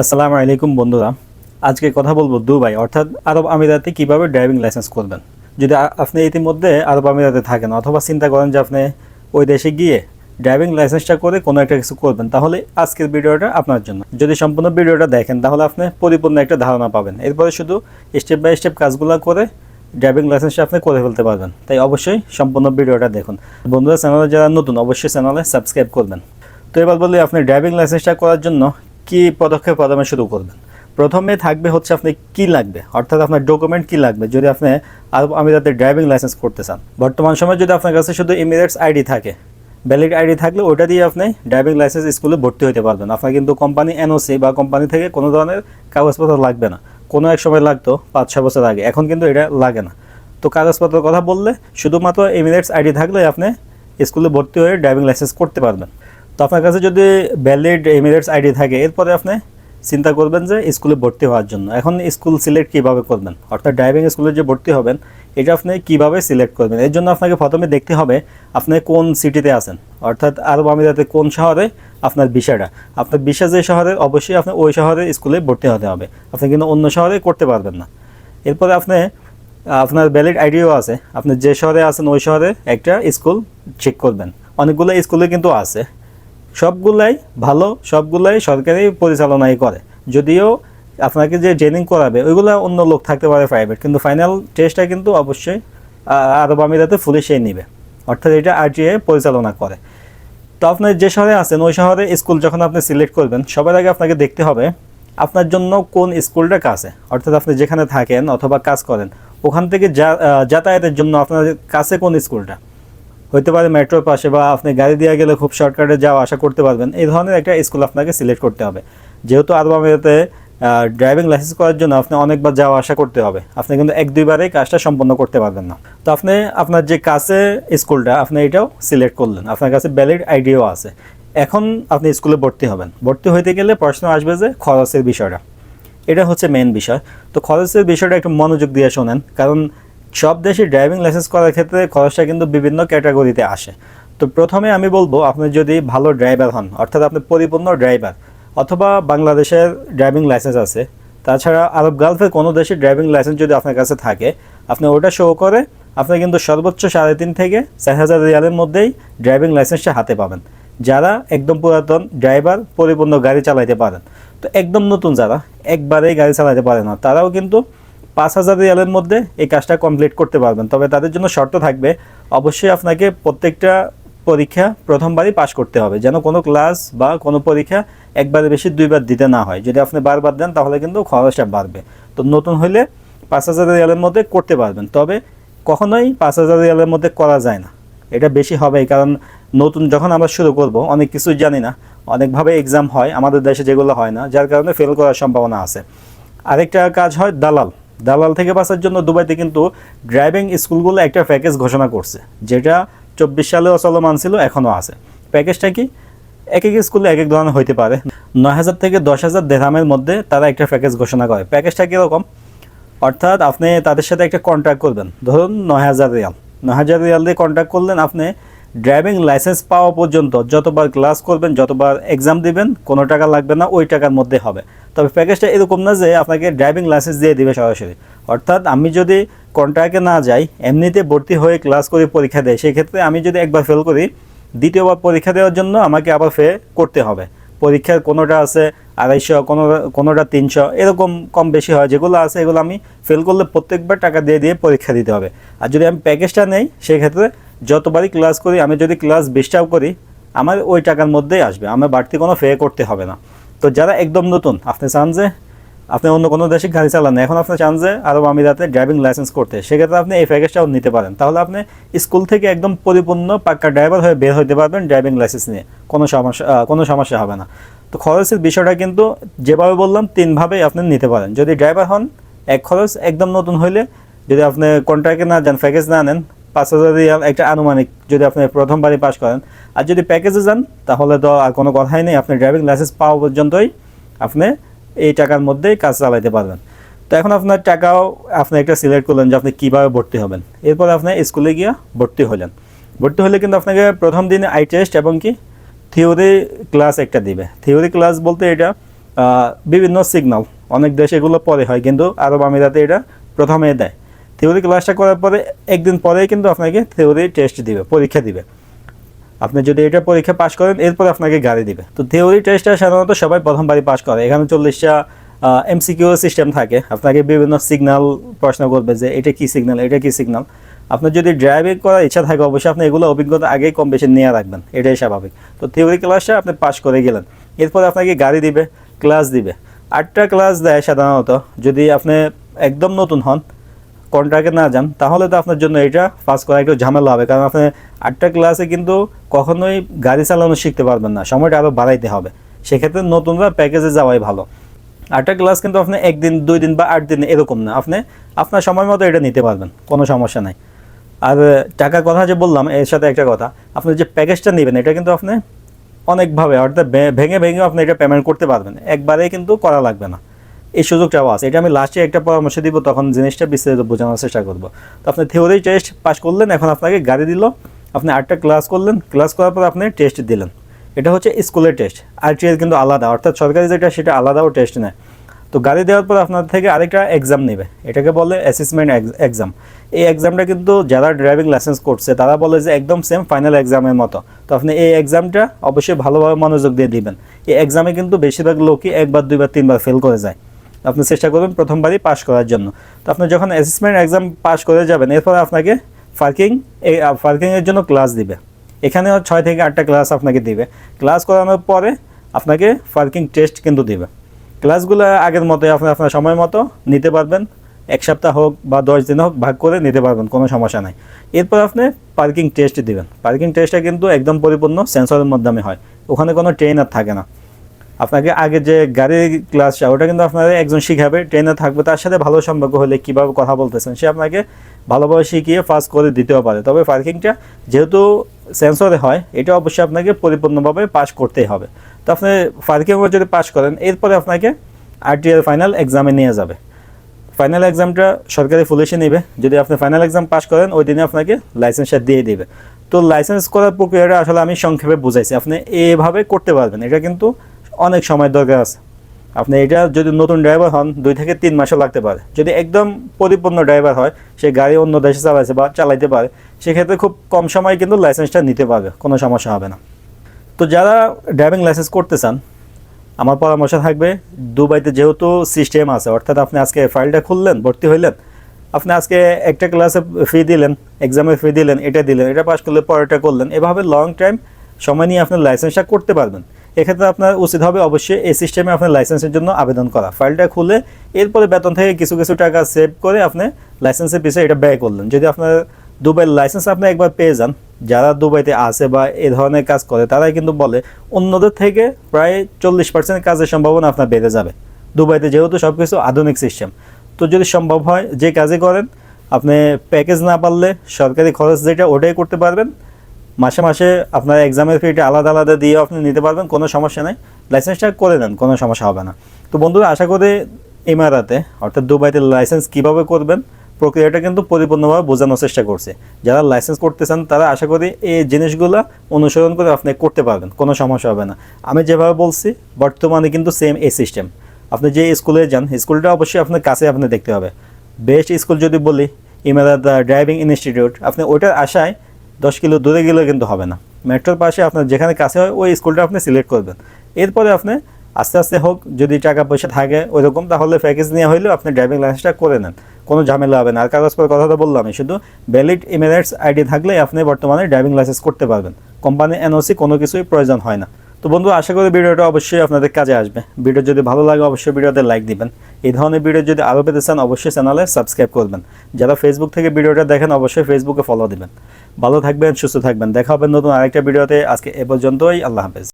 আসসালামু আলাইকুম বন্ধুরা। আজকে কথা বলব দুবাই, অর্থাৎ আরব আমিরাতে কীভাবে ড্রাইভিং লাইসেন্স করবেন। যদি আপনি ইতিমধ্যে আরব আমিরাতে থাকেন অথবা চিন্তা করেন যে আপনি ওই দেশে গিয়ে ড্রাইভিং লাইসেন্সটা করে কোনো একটা কিছু করবেন, তাহলে আজকের ভিডিওটা আপনার জন্য। যদি সম্পূর্ণ ভিডিওটা দেখেন, তাহলে আপনি পরিপূর্ণ একটা ধারণা পাবেন। এরপরে শুধু স্টেপ বাই স্টেপ কাজগুলো করে ড্রাইভিং লাইসেন্সটা আপনি করে ফেলতে পারবেন। তাই অবশ্যই সম্পূর্ণ ভিডিওটা দেখুন। বন্ধুরা, চ্যানেলে যারা নতুন, অবশ্যই চ্যানেলে সাবস্ক্রাইব করবেন। তো এবার বলি, আপনি ড্রাইভিং লাইসেন্সটা করার জন্য কি পদক্ষেপ প্রথমে শুরু করবেন? প্রথমে থাকবে হচ্ছে আপনি কি লাগবে? অর্থাৎ আপনার ডকুমেন্ট কি লাগবে? যদি আপনি আমি আমিরাতে ড্রাইভিং লাইসেন্স করতে চান। বর্তমান সময়ে যদি আপনার কাছে শুধু ইমিরেটস আইডি থাকে ভ্যালিড আইডি থাকলে ওটা দিয়ে আপনি ড্রাইভিং লাইসেন্স স্কুলে ভর্তি হতে পারবেন। আপনার কিন্তু কোম্পানি এনওসি বা কোম্পানি থেকে কোনো ধরনের কাগজপত্র লাগবে না। কোনো এক সময় লাগতো, পাঁচ, ছয় বছর আগে। এখন কিন্তু এটা লাগে না। তো কাগজপত্রের কথা বললে শুধুমাত্র এমিরেটস আইডি থাকলে আপনি স্কুলে ভর্তি হয়ে ড্রাইভিং লাইসেন্স করতে পারবেন। তো আপনার কাছে যদি ভ্যালিড এমিরেটস আইডি থাকে, এরপরে আপনি চিন্তা করবেন যে স্কুলে ভর্তি হওয়ার জন্য। এখন স্কুল সিলেক্ট কীভাবে করবেন? অর্থাৎ ড্রাইভিং স্কুলে যে ভর্তি হবেন, এটা আপনি কীভাবে সিলেক্ট করবেন? এর জন্য আপনাকে প্রথমে দেখতে হবে আপনি কোন সিটিতে আছেন। অর্থাৎ আরব আমিরাতে কোন শহরে আপনার বিষয়টা আপনার বিষয় যে শহরে, অবশ্যই আপনি ওই শহরে স্কুলে ভর্তি হতে হবে। আপনি কিন্তু অন্য শহরে করতে পারবেন না। এরপরে আপনি, আপনার ভ্যালিড আইডিও আছে। আপনি যে শহরে আছেন, ওই শহরে একটা স্কুল চেক করবেন। অনেকগুলো স্কুলে কিন্তু আছে। সবগুলাই ভালো, সবগুলাই সরকারি পরিচালনাই করে। যদিও আপনাকে যে ট্রেনিং করাবে, ওইগুলো অন্য লোক থাকতে পারে প্রাইভেট কিন্তু ফাইনাল টেস্টটা কিন্তু অবশ্যই আরব আমিরাতে পুলিশেই নিবে। অর্থাৎ এটা আরটিএ পরিচালনা করে। তো আপনার যে শহরে আছেন, ওই শহরে স্কুল যখন আপনি সিলেক্ট করবেন, সবার আগে আপনাকে দেখতে হবে আপনার জন্য কোন স্কুলটা কাছে। অর্থাৎ আপনি যেখানে থাকেন অথবা কাজ করেন, ওখান থেকে যাতায়াতের জন্য আপনার কাছে কোন স্কুলটা হইতে পারে মেট্রোর পাশে বা আপনি গাড়ি দিয়ে গেলে খুব শর্টকাটে যাওয়া, আশা করতে পারবেন। এই ধরনের একটা স্কুল আপনাকে সিলেক্ট করতে হবে। যেহেতু আরব আমিরাতে ড্রাইভিং লাইসেন্স করার জন্য আপনি অনেকবার যাওয়া আসা করতে হবে। আপনি কিন্তু এক দুইবারে কাজটা সম্পন্ন করতে পারবেন না। তো আপনি আপনার যে কাছে স্কুলটা আপনি এটাও সিলেক্ট করলেন। আপনার কাছে ভ্যালিড আইডিয়াও আছে। এখন আপনি স্কুলে ভর্তি হবেন। ভর্তি হইতে গেলে প্রশ্ন আসবে যে খরচের বিষয়টা। এটা হচ্ছে মেন বিষয়। তো খরচের বিষয়টা একটু মনোযোগ দিয়ে শোনেন। কারণ সব দেশে ড্রাইভিং লাইসেন্স করার ক্ষেত্রে খরচটা কিন্তু বিভিন্ন ক্যাটাগরিতে আসে। তো প্রথমে আমি বলব, আপনি যদি ভালো ড্রাইভার হন, অর্থাৎ আপনি পরিপূর্ণ ড্রাইভার অথবা বাংলাদেশের ড্রাইভিং লাইসেন্স আছে, তাছাড়া আরব গালফের কোনো দেশে ড্রাইভিং লাইসেন্স যদি আপনার কাছে থাকে, আপনি ওটা শো করে আপনি কিন্তু সর্বোচ্চ সাড়ে তিন থেকে চার হাজার রিয়ালের মধ্যেই ড্রাইভিং লাইসেন্সটা হাতে পাবেন। যারা একদম পুরাতন ড্রাইভার পরিপূর্ণ গাড়ি চালাইতে পারেন। তো একদম নতুন যারা, একবারেই গাড়ি চালাতে পারে না, তারাও কিন্তু পাঁচ হাজার রিয়ালের মধ্যে এই কাজটা কমপ্লিট করতে পারবেন। তবে তাদের জন্য শর্ত থাকবে, অবশ্যই আপনাকে প্রত্যেকটা পরীক্ষা প্রথমবারই পাশ করতে হবে, যেন কোনো ক্লাস বা কোনো পরীক্ষা একবারে বেশি দুইবার দিতে না হয়। যদি আপনি বারবার দেন, তাহলে কিন্তু খরচটা বাড়বে। তো নতুন হলে পাঁচ হাজার রিয়ালের মধ্যে করতে পারবেন। তবে কখনোই পাঁচ হাজার রিয়ালের মধ্যে করা যায় না। এটা বেশি হবে কারণ নতুন যখন আমরা শুরু করব, অনেক কিছু জানি না। অনেকভাবে এক্সাম হয়, আমাদের দেশে যেগুলো হয় না, যার কারণে ফেল করার সম্ভাবনা আছে। আরেকটা কাজ হয় দালাল। দালাল থেকে বাঁচার জন্য দুবাইতে কিন্তু ড্রাইভিং স্কুলগুলো একটা প্যাকেজ ঘোষণা করছে, যেটা চব্বিশ সালেও চলমান ছিল, এখনও আছে। প্যাকেজটা কি? এক এক স্কুলে এক এক ধরনের হইতে পারে। নয় হাজার থেকে দশ হাজার দেড়হামের মধ্যে তারা একটা প্যাকেজ ঘোষণা করে। প্যাকেজটা কীরকম? অর্থাৎ আপনি তাদের সাথে একটা কন্ট্রাক্ট করবেন। ধরুন নয় হাজার রিয়াল। নয় হাজার রিয়াল দিয়ে কন্ট্রাক্ট করলেন আপনি ড্রাইভিং লাইসেন্স পাওয়া পর্যন্ত যতবার ক্লাস করবেন, যতবার এক্সাম দিবেন, কোনো টাকা লাগবে না, ওই টাকার মধ্যে হবে। তবে প্যাকেজটা এরকম না যে আপনাকে ড্রাইভিং লাইসেন্স দিয়ে দিবে সরাসরি। অর্থাৎ আমি যদি কন্ট্রাক্টে না যাই, এমনিতে ভর্তি হয়ে ক্লাস করে পরীক্ষা দেয়, সেক্ষেত্রে আমি যদি একবার ফেল করি, দ্বিতীয়বার পরীক্ষা দেওয়ার জন্য আমাকে আবার ফে করতে হবে। পরীক্ষার কোনোটা আছে আড়াইশো, কোনো, কোনোটা তিনশো, এরকম কম বেশি হয়, যেগুলো আছে এগুলো আমি ফেল করলে প্রত্যেকবার টাকা দিয়ে দিয়ে পরীক্ষা দিতে হবে। আর যদি আমি প্যাকেজটা নেই, সেক্ষেত্রে যতবারই ক্লাস করি, আমি যদি ক্লাস বিশটাও করি, আমার ওই টাকার মধ্যেই আসবে। আমার বাড়তি কোনো ফে করতে হবে না। তো যারা একদম নতুন, আপনি চান যে আপনি অন্য কোনো দেশে গাড়ি চালান, এখন আপনি চান যে আরব আমিরাতে ড্রাইভিং লাইসেন্স করতে, সেক্ষেত্রে আপনি এই প্যাকেজটাও নিতে পারেন। তাহলে আপনি স্কুল থেকে একদম পরিপূর্ণ পাক্কা ড্রাইভার হয়ে বের হতে পারবেন ড্রাইভিং লাইসেন্স নিয়ে। কোনো সমস্যা কোনো সমস্যা হবে না। তো খরচের বিষয়টা কিন্তু যেভাবে বললাম, তিনভাবেই আপনি নিতে পারেন। যদি ড্রাইভার হন, এক খরচ, একদম নতুন হইলে যদি আপনি কন্ট্রাক্টে না যান প্যাকেজ না নেন পাঁচ হাজার রিয়াল, একটা আনুমানিক যদি আপনি প্রথমবারই পাস করেন। আর যদি প্যাকেজে যান, তাহলে তো আর কোনো কথাই নেই, আপনি ড্রাইভিং লাইসেন্স পাওয়া পর্যন্তই আপনি এই টাকার মধ্যেই কাজ চালাইতে পারবেন। তো এখন আপনার টাকাও আপনি একটা সিলেক্ট করলেন যে আপনি কীভাবে ভর্তি হবেন। এরপর আপনি স্কুলে গিয়ে ভর্তি হলেন। ভর্তি হলে কিন্তু আপনাকে প্রথম দিনে আই টেস্ট এবং কি থিওরি ক্লাস একটা দিবে। থিওরি ক্লাস বলতে এটা বিভিন্ন সিগন্যাল অনেক দেশে এগুলো পরে হয়, কিন্তু আরব আমিরাতে এটা প্রথমে দেয়। থিওরি ক্লাসটা করার পরে একদিন পরেই কিন্তু আপনাকে থিওরি টেস্ট দিবে, পরীক্ষা দিবে। আপনি যদি এটা পরীক্ষা পাশ করেন, এরপর আপনাকে গাড়ি দিবে। তো থিওরি টেস্টটা সাধারণত সবাই প্রথমবারই পাশ করে। এখানে চল্লিশটা এমসিকিউ সিস্টেম থাকে। আপনাকে বিভিন্ন সিগনাল প্রশ্ন করবে যে এটা কি সিগনাল এটা কি সিগনাল আপনার যদি ড্রাইভিং করার ইচ্ছা থাকে, অবশ্যই আপনি এগুলো অভিজ্ঞতা আগেই কম বেশি নিয়ে রাখবেন। এটাই স্বাভাবিক। তো থিওরি ক্লাসটা আপনি পাশ করে গেলেন। এরপর আপনাকে গাড়ি দিবে ক্লাস দিবে। আটটা ক্লাস দেয় সাধারণত। যদি আপনি একদম নতুন হন কন্ট্রাক্টে না যান, তাহলে তো আপনার জন্য এটা পাস করা একটু ঝামেলা হবে। কারণ আপনি আটটা ক্লাসে কিন্তু কখনোই গাড়ি চালানো শিখতে পারবেন না, সময়টা আরও বাড়াইতে হবে। সেক্ষেত্রে নতুনরা প্যাকেজে যাওয়াই ভালো। আটটা ক্লাস কিন্তু আপনি একদিন, দুই দিন বা আট দিন এরকম না, আপনি আপনার সময় মতো এটা নিতে পারবেন, কোনো সমস্যা নাই। আর টাকার কথা যে বললাম, এর সাথে একটা কথা, আপনি যে প্যাকেজটা নেবেন, এটা কিন্তু আপনি অনেকভাবে, অর্থাৎ ভেঙে ভেঙে আপনি এটা পেমেন্ট করতে পারবেন, একবারেই কিন্তু করা লাগবে না। এই সুযোগটাও আছে। এটা আমি লাস্টে একটা পরামর্শ দিব, তখন জিনিসটা বিস্তারিত বোঝানোর চেষ্টা করব। তো আপনি থিওরি টেস্ট পাস করলেন, এখন আপনাকে গাড়ি দিল, আপনি আটটা ক্লাস করলেন ক্লাস করার পর আপনি টেস্ট দিলেন। এটা হচ্ছে স্কুলের টেস্ট আর আরটিএল কিন্তু আলাদা, অর্থাৎ সরকারি যেটা, সেটা আলাদাও টেস্ট নেয়। তো গাড়ি দেওয়ার পর আপনার থেকে আরেকটা এক্সাম নেবে, এটাকে বলে অ্যাসেসমেন্ট এক্সাম এই এক্সামটা কিন্তু যারা ড্রাইভিং লাইসেন্স করছে, তারা বলে যে একদম সেম ফাইনাল এক্সামের মতো। তো আপনি এই এক্সামটা অবশ্যই ভালোভাবে মনোযোগ দিয়ে দিবেন। এই এক্সামে কিন্তু বেশিরভাগ লোকই একবার, দুইবার, তিনবার ফেল করে যায়। আপনি চেষ্টা করবেন প্রথমবারই পাশ করার জন্য। তো আপনি যখন অ্যাসেসমেন্ট এক্সাম পাশ করে যাবেন, এরপর আপনাকে পার্কিং এই পার্কিংয়ের জন্য ক্লাস দিবে। এখানেও ছয় থেকে আটটা ক্লাস আপনাকে দিবে। ক্লাস করানোর পরে আপনাকে পার্কিং টেস্ট কিন্তু দিবে। ক্লাসগুলো আগের মতো আপনি আপনার সময় মতো নিতে পারবেন। এক সপ্তাহ হোক বা দশ দিন হোক ভাগ করে নিতে পারবেন, কোনো সমস্যা নাই। এরপর আপনি পার্কিং টেস্ট দিবেন। পার্কিং টেস্টটা কিন্তু একদম পরিপূর্ণ সেন্সরের মাধ্যমে হয়। ওখানে কোনো ট্রেনার থাকে না। আপনাকে আগে যে গাড়ির ক্লাসটা ওটা কিন্তু আপনার একজন শিখাবে ট্রেনে থাকবে, তার সাথে ভালো সম্পর্ক হলে কীভাবে কথা বলতেছেন, সে আপনাকে ভালোভাবে শিখিয়ে ফার্স্ট করে দিতেও পারে। তবে পার্কিংটা যেহেতু সেন্সরে হয়, এটা অবশ্যই আপনাকে পরিপূর্ণভাবে পাস করতেই হবে। তো আপনি পার্কিং যদি পাস করেন, এরপরে আপনাকে আরটিআর ফাইনাল এক্সামে নিয়ে যাবে। ফাইনাল এক্সামটা সরকারি পুলিশে নেবে। যদি আপনি ফাইনাল এক্সাম পাস করেন, ওই দিনে আপনাকে লাইসেন্সটা দিয়ে দেবে। তো লাইসেন্স করার প্রক্রিয়াটা আসলে আমি সংক্ষেপে বুঝাইছি। আপনি এভাবে করতে পারবেন। এটা কিন্তু অনেক সময় দরকার আছে। আপনি এটা যদি নতুন ড্রাইভার হন, দুই থেকে তিন মাসও লাগতে পারে। যদি একদম পরিপূর্ণ ড্রাইভার হয়, সে গাড়ি অন্য দেশে চালাইছে বা চালাইতে পারে, সেক্ষেত্রে খুব কম সময়ে কিন্তু লাইসেন্সটা নিতে পারবে, কোনো সমস্যা হবে না। তো যারা ড্রাইভিং লাইসেন্স করতে চান, আমার পরামর্শ থাকবে, দুবাইতে যেহেতু সিস্টেম আছে, অর্থাৎ আপনি আজকে ফাইলটা খুললেন, ভর্তি হইলেন, আপনি আজকে একটা ক্লাসে ফি দিলেন এক্সামে ফি দিলেন, এটা দিলেন, এটা পাস করলে পরেরটা করলেন, এভাবে লং টাইম সময় নিয়ে আপনি লাইসেন্সটা করতে পারবেন। এক্ষেত্রে আপনার উচিত হবে অবশ্যই এই সিস্টেমে আপনার লাইসেন্সের জন্য আবেদন করা। ফাইলটা খুলে এরপরে বেতন থেকে কিছু কিছু টাকা সেভ করে আপনি লাইসেন্সের পিছিয়ে এটা ব্যয় করলেন। যদি আপনার দুবাইয়ের লাইসেন্স আপনি একবার পেয়ে যান, যারা দুবাইতে আছে বা এ ধরনের কাজ করে, তারাই কিন্তু বলে, অন্যদের থেকে প্রায় চল্লিশ পার্সেন্ট কাজের সম্ভাবনা আপনার বেড়ে যাবে। দুবাইতে যেহেতু সব কিছু আধুনিক সিস্টেম তো যদি সম্ভব হয় যে কাজে করেন, আপনি প্যাকেজ না পারলে সরকারি খরচ যেটা, ওটাই করতে পারবেন। মাসে মাসে আপনার এক্সামের ফিটা আলাদা আলাদা দিয়ে আপনি নিতে পারবেন, কোনো সমস্যা নেই। লাইসেন্সটা করে নেন কোনো সমস্যা হবে না। তো বন্ধুরা, আশা করি ইমারাতে, অর্থাৎ দুবাইতে লাইসেন্স কীভাবে করবেন, প্রক্রিয়াটা কিন্তু পরিপূর্ণভাবে বোঝানোর চেষ্টা করছে। যারা লাইসেন্স করতে চান, তারা আশা করি এই জিনিসগুলো অনুসরণ করে আপনি করতে পারবেন, কোনো সমস্যা হবে না। আমি যেভাবে বলছি, বর্তমানে কিন্তু সেম এই সিস্টেম আপনি যে স্কুলে যান, স্কুলটা অবশ্যই আপনার কাছে আপনি দেখতে হবে। বেস্ট স্কুল যদি বলি, ইমারাত ড্রাইভিং ইনস্টিটিউট আপনি ওইটার আশায় দশ কিলো দূরে গেলেও কিন্তু হবে না। মেট্রোর পাশে আপনার যেখানে কাছে হয়, ওই স্কুলটা আপনি সিলেক্ট করবেন। এরপরে আপনি আস্তে আস্তে হোক, যদি টাকা পয়সা থাকে ওইরকম, তাহলে প্যাকেজ নেওয়া হইলেও আপনি ড্রাইভিং লাইসেন্সটা করে নেন। কোনো ঝামেলা হবে না। আর কাগজপত্র কথা তো বললাম শুধু ভ্যালিড ইমেরাইটস আইডি থাকলে আপনি বর্তমানে ড্রাইভিং লাইসেন্স করতে পারবেন। কোম্পানি এনওসি কোনো কিছুই প্রয়োজন হয় না। তো বন্ধু, আশা করি ভিডিওটা অবশ্যই আপনাদের কাজে আসবে। ভিডিও যদি ভালো লাগে, অবশ্যই ভিডিওতে লাইক দিবেন। এই ধরনের ভিডিও যদি আরও পেতে চান, অবশ্যই চ্যানেলে সাবস্ক্রাইব করবেন। যারা ফেসবুক থেকে ভিডিওটা দেখেন, অবশ্যই ফেসবুকে ফলো দিবেন। ভালো থাকবেন সুস্থ থাকবেন। দেখা হবে নতুন আরেকটা ভিডিওতে। আজকে এ পর্যন্তই আল্লাহ হাফেজ।